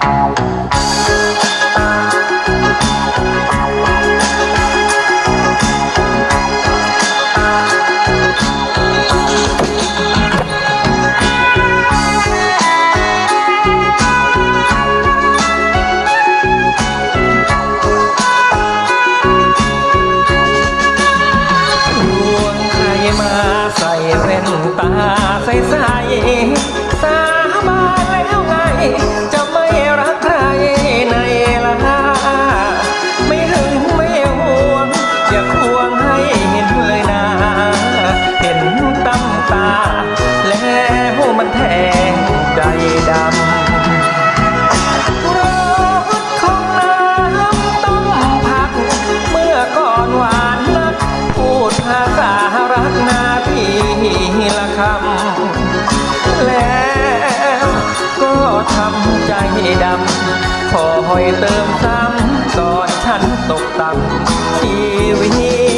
ดวงใครมาใส่แว่นตาใสใสๆ เห็นเลยนะ เห็นตั้มตา แล้วมันแทงใจดำรสของน้ำต้มผัก เมื่อก่อนหวานนัก พูดภาษารักนาทีละคำ แล้วก็ทำใจดำคอยเติมซ้ำตอนฉันตกต่ำชีวิต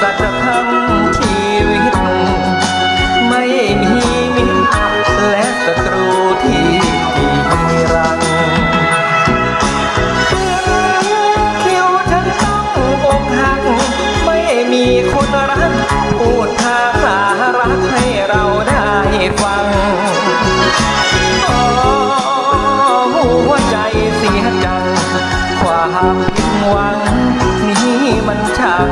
สัจธรรมชีวิต ไม่มีมิตรและศัตรูที่จีรังคิวฉันต้องอกหัก ไม่มีคนรักพูดภาษารักให้เราได้ฟังอ๋อหัวใจเสียจัง ความผิดหวังนี้มันช่าง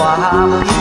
花。